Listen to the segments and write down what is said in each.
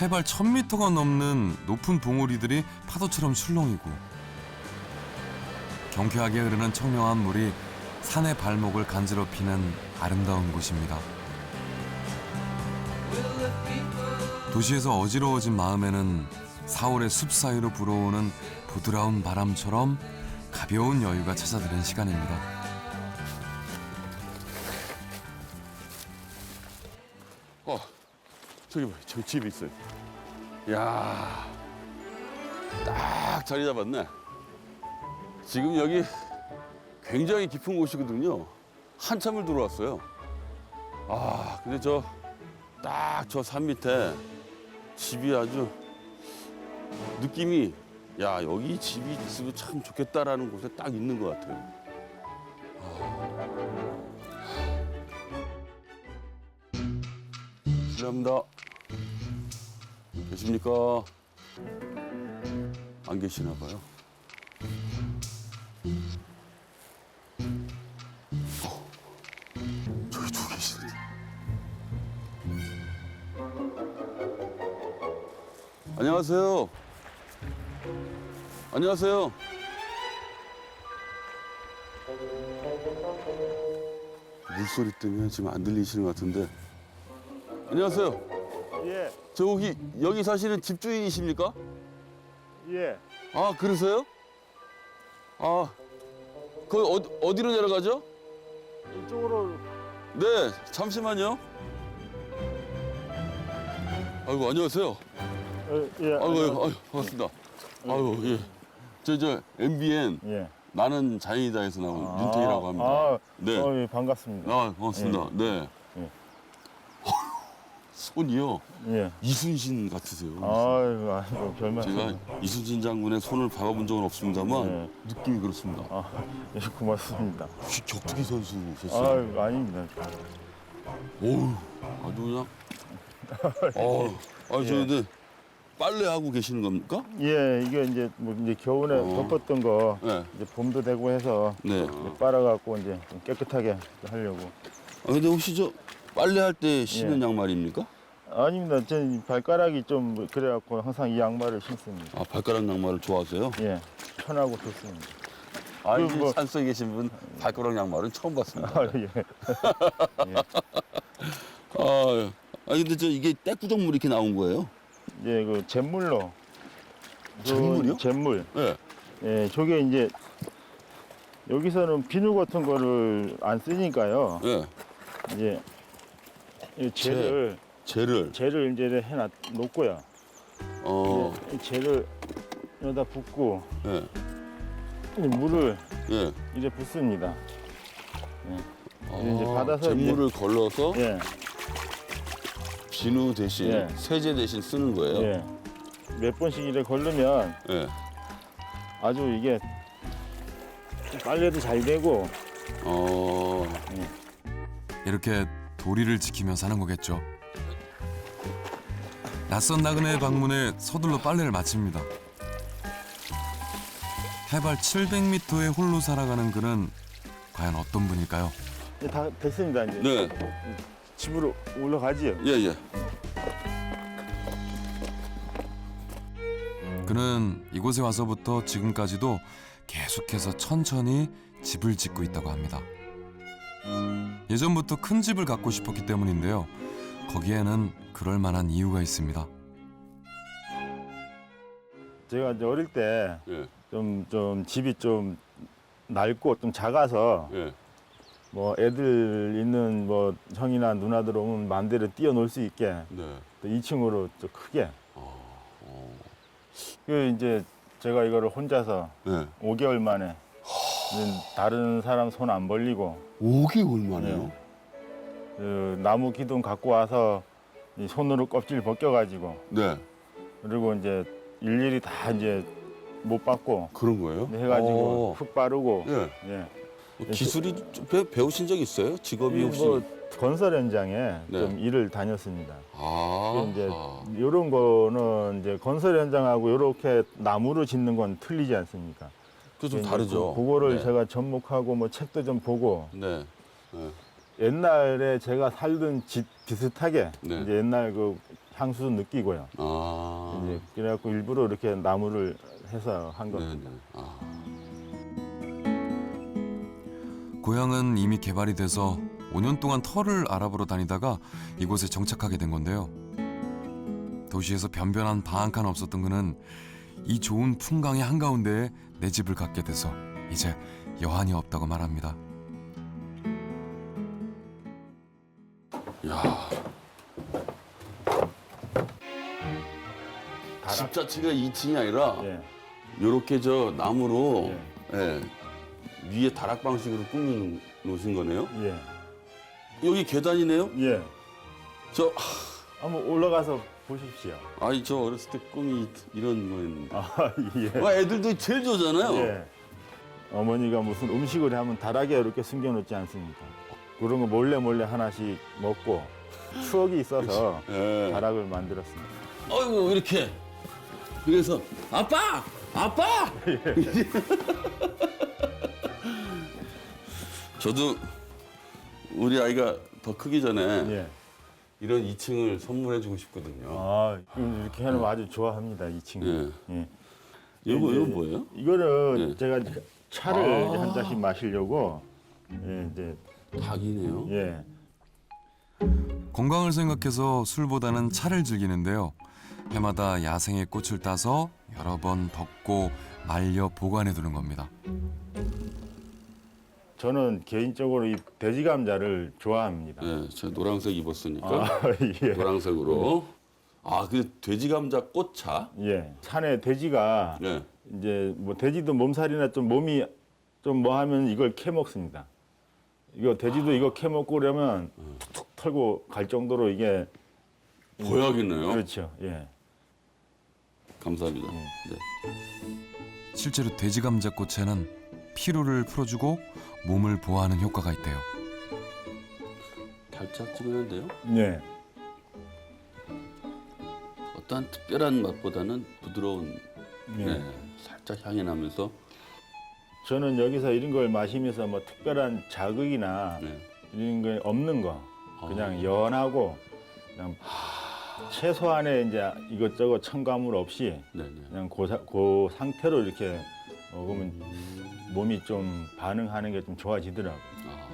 해발 1000m가 넘는 높은 봉우리들이 파도처럼 출렁이고 경쾌하게 흐르는 청명한 물이 산의 발목을 간지럽히는 아름다운 곳입니다. 도시에서 어지러워진 마음에는 4월의 숲 사이로 불어오는 부드러운 바람처럼 가벼운 여유가 찾아드는 시간입니다. 어, 저기 봐, 저기 집이 있어요. 야, 딱 자리 잡았네. 지금 여기 굉장히 깊은 곳이거든요. 한참을 들어왔어요. 아, 근데 저 딱 저 산 밑에 집이 아주 느낌이 야 여기 집이 있으면 참 좋겠다라는 곳에 딱 있는 것 같아요. 실례합니다. 계십니까? 안 계시나 봐요. 어? 안녕하세요. 안녕하세요. 물소리 때문에 지금 안 들리시는 것 같은데. 안녕하세요. 예, 저 여기 여기 사시는 집주인이십니까? 예. 아 그러세요? 아 거기 어디, 어디로 내려가죠? 이쪽으로 네 잠시만요. 아이고 안녕하세요. 어, 예. 아이고 아이고, 아이고 반갑습니다. 아이고 예. 저 저 MBN 예. 나는 자연이다에서 나온 윤택이라고 합니다. 아, 네. 어, 예, 반갑습니다. 아 반갑습니다. 네. 예. 손이요 예. 이순신 같으세요. 아이고, 아이고, 별말. 제가 이순신 장군의 손을 밟아본 적은 없습니다만 네. 느낌이 그렇습니다. 아, 예, 고맙습니다. 혹시 격투기 선수셨어요? 아이고, 아닙니다. 오우 아주 그냥 어, 아, 저 예. 근데 빨래 하고 계시는 겁니까? 예, 이게 이제 뭐 이제 겨울에 어. 덮었던 거 네. 이제 봄도 되고 해서 네. 이제 빨아갖고 이제 좀 깨끗하게 하려고. 아, 근데 혹시 저 빨래할 때 신는 예. 양말입니까? 아닙니다. 저는 발가락이 좀 그래갖고 항상 이 양말을 신습니다. 아, 발가락 양말을 좋아하세요? 예, 편하고 좋습니다. 아, 그이 뭐- 산속에 계신 분 발가락 양말은 처음 봤습니다. 아, 예. 아, 아 근데 저 이게 떼구정물이 이렇게 나온 거예요? 이제 그 잿물로. 그 잿물이요? 잿물. 네. 예, 저게 이제 여기서는 비누 같은 거를 안 쓰니까요. 네. 이제 이 젤을 젤을 젤을 이제 해놔 놓고요. 어, 이제 이 젤을 여기다 붓고 예, 이 물을 예. 이제 붓습니다. 아, 이제 받아서 잿물을 걸러서 예, 비누 대신 예. 세제 대신 쓰는 거예요. 예. 몇 번씩 이래 걸르면 예. 아주 이게 빨래도 잘 되고 어, 이렇게 도리를 지키며 사는 거겠죠. 낯선 나그네의 방문에 서둘러 빨래를 마칩니다. 해발 700m에 홀로 살아가는 그는 과연 어떤 분일까요? 이제 다 됐습니다. 이제 네. 집으로 올라가지요. 예, 예. 그는 이곳에 와서부터 지금까지도 계속해서 천천히 집을 짓고 있다고 합니다. 예전부터 큰 집을 갖고 싶었기 때문인데요. 거기에는 그럴 만한 이유가 있습니다. 제가 이제 어릴 때 예, 좀, 좀 집이 좀 낡고 좀 작아서 예. 뭐 애들 있는 뭐 형이나 누나들 오면 마음대로 뛰어놀 수 있게 네. 또 2층으로 좀 크게 어, 어. 그 이제 제가 이거를 혼자서 네. 5개월 만에 이제 다른 사람 손 안 벌리고 5개월 만에요? 네. 그 나무 기둥 갖고 와서 이 손으로 껍질 벗겨가지고 네. 그리고 이제 일일이 다 이제 못 받고 그런 거예요? 해가지고 어. 흙 바르고 예. 예. 뭐 기술이 좀 배, 배우신 적 있어요? 직업이 혹시? 뭐 건설 현장에 네. 좀 일을 다녔습니다. 아. 이제 이런 거는 이제 건설 현장하고 이렇게 나무로 짓는 건 틀리지 않습니까? 또좀 이제 다르죠. 그, 그거를 네. 제가 접목하고 뭐 책도 좀 보고 네. 네. 옛날에 제가 살던 집 비슷하게 네. 이제 옛날 그 향수도 느끼고요. 아. 이제 그래갖고 일부러 이렇게 나무를 해서 한 네, 겁니다. 네. 아. 고향은 이미 개발이 돼서 5년 동안 터를 알아보러 다니다가 이곳에 정착하게 된 건데요. 도시에서 변변한 방 한 칸 없었던 그는 이 좋은 풍광의 한가운데에 내 집을 갖게 돼서 이제 여한이 없다고 말합니다. 야. 집 자체가 2층이 아니라 예. 요렇게 저 나무로 예. 예. 위에 다락 방식으로 꾸미 놓으신 거네요. 예. 여기 계단이네요. 예. 저 한번 올라가서 보십시오. 아니 저 어렸을 때 꿈이 이런 거였는데. 아, 예. 와 애들도 제일 좋아하잖아요. 예. 어머니가 무슨 음식을 하면 다락에 이렇게 숨겨놓지 않습니까? 그런 거 몰래 몰래 하나씩 먹고 추억이 있어서 예. 다락을 만들었습니다. 어이구 이렇게. 그래서 아빠, 아빠. 저도 우리 아이가 더 크기 전에 예. 이런 2층을 선물해주고 싶거든요. 아, 이렇게 해놓으면 아주 좋아합니다, 이 친구. 예. 예. 이거 이거 뭐예요? 이거는 예. 제가 차를 아. 이제 한 잔씩 마시려고 예, 이제 닭이네요. 예. 건강을 생각해서 술보다는 차를 즐기는데요. 해마다 야생의 꽃을 따서 여러 번 덮고 말려 보관해 두는 겁니다. 저는 개인적으로 이 돼지 감자를 좋아합니다. 예, 제가 노란색 입었으니까 아, 예. 노란색으로. 아, 그 돼지 감자 꽃차. 예. 산에 돼지가 예. 이제 뭐 돼지도 몸살이나 좀 몸이 좀 뭐 하면 이걸 캐 먹습니다. 이거 돼지도 이거 캐 먹고 그러면 툭툭 털고 갈 정도로 이게 보약이네요. 그렇죠. 예. 감사합니다. 예. 네. 실제로 돼지 감자 꽃에는 피로를 풀어주고 몸을 보호하는 효과가 있대요. 달짝지근한데요. 예. 어떠한 특별한 맛보다는 부드러운 예. 네, 살짝 향이 나면서 저는 여기서 이런 걸 마시면서 뭐 특별한 자극이나 네. 이런 게 없는 거 아. 그냥 연하고 그냥 최소한의 이제 이것저것 첨가물 없이 네 네. 그냥 그, 사- 그 상태로 이렇게 먹으면 몸이 좀 반응하는 게 좀 좋아지더라고요. 아.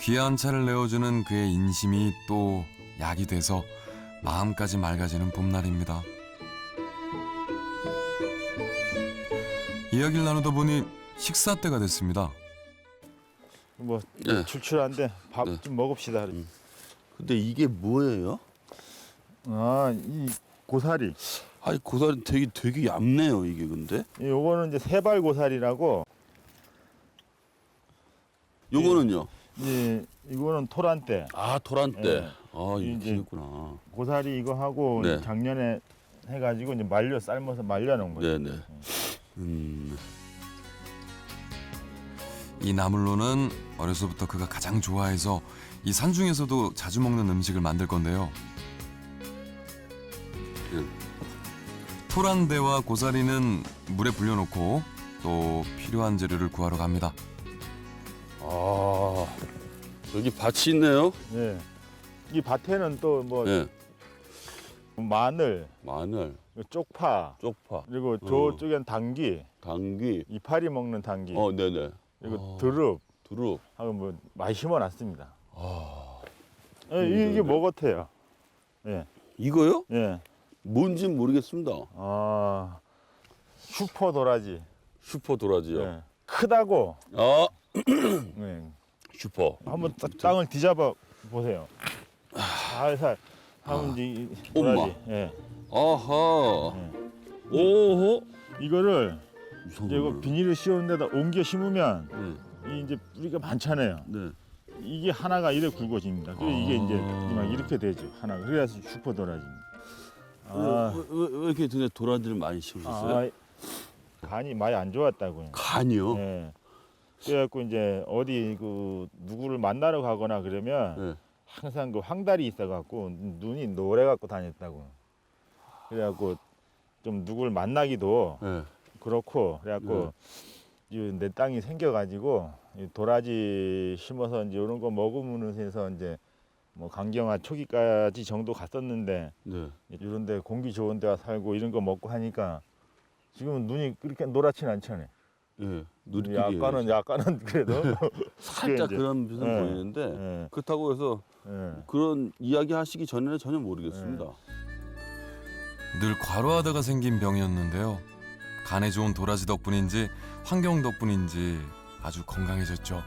귀한 차를 내어주는 그의 인심이 또 약이 돼서 마음까지 맑아지는 봄날입니다. 이야기를 나누다 보니 식사 때가 됐습니다. 뭐 네. 출출한데 밥 네. 좀 먹읍시다. 근데 이게 뭐예요? 아, 이 고사리. 아니 고사리 되게 되게 얇네요 이게 근데. 이 요거는 이제 세발 고사리라고 요거는요. 이 이거는 토란대. 아 토란대. 네. 아 이게 이제- 있구나. 고사리 이거 하고 네. 작년에 해가지고 이제 말려 삶아서 말려 놓은 거예요. 네네. 음. 이 나물로는 어려서부터 그가 가장 좋아해서 이 산중에서도 자주 먹는 음식을 만들 건데요. 음. 토란대와 고사리는 물에 불려놓고 또 필요한 재료를 구하러 갑니다. 아 여기 밭이 있네요. 예. 이 밭에는 또뭐 네. 마늘, 마늘, 쪽파, 쪽파, 그리고 저쪽엔 당귀, 당귀. 이파리 먹는 당귀, 어 네네. 그리고 아. 드릅 두릅. 하고 뭐 많이 심어놨습니다. 아 예, 이게? 뭐 같아요? 예, 이거요? 예. 뭔진 모르겠습니다. 아 슈퍼 도라지. 슈퍼 도라지요. 예. 크다고. 아 예. 슈퍼. 한번 딱 땅을 뒤잡아 보세요. 살살 하면 이제 이 엄마. 도라지. 예. 아하. 예. 오호. 이거를 이제 이거. 비닐을 씌우는 데다 옮겨 심으면 네. 이 이제 뿌리가 많잖아요. 네. 이게 하나가 이래 굵어집니다. 그리고 이게 아. 이제 막 이렇게 되죠. 하나가. 그래서 슈퍼 도라지입니다. 아, 왜, 왜, 왜 이렇게 눈에 도라지를 많이 심으셨어요? 아, 간이 많이 안 좋았다고요. 간이요? 예. 그래갖고 이제 어디 그 누구를 만나러 가거나 그러면 네. 항상 그 황달이 있어갖고 눈이 노래갖고 다녔다고. 그래갖고 좀 누구를 만나기도 네. 그렇고 그래갖고 이내 땅이 생겨가지고 이 도라지 심어서 이제 이런 거 먹으면서 이제 뭐 강경화 초기까지 정도 갔었는데 네. 이런데 공기 좋은 데와 살고 이런 거 먹고 하니까 지금은 눈이 그렇게 노랗진 않잖아요. 예. 누리끼리 약간은 약간은 그래도 살짝 이제- 그런 빛은 예. 보이는데 예, 그렇다고 해서 예. 그런 이야기 하시기 전에는 전혀 모르겠습니다. 늘 과로하다가 생긴 병이었는데요. 간에 좋은 도라지 덕분인지 환경 덕분인지 아주 건강해졌죠.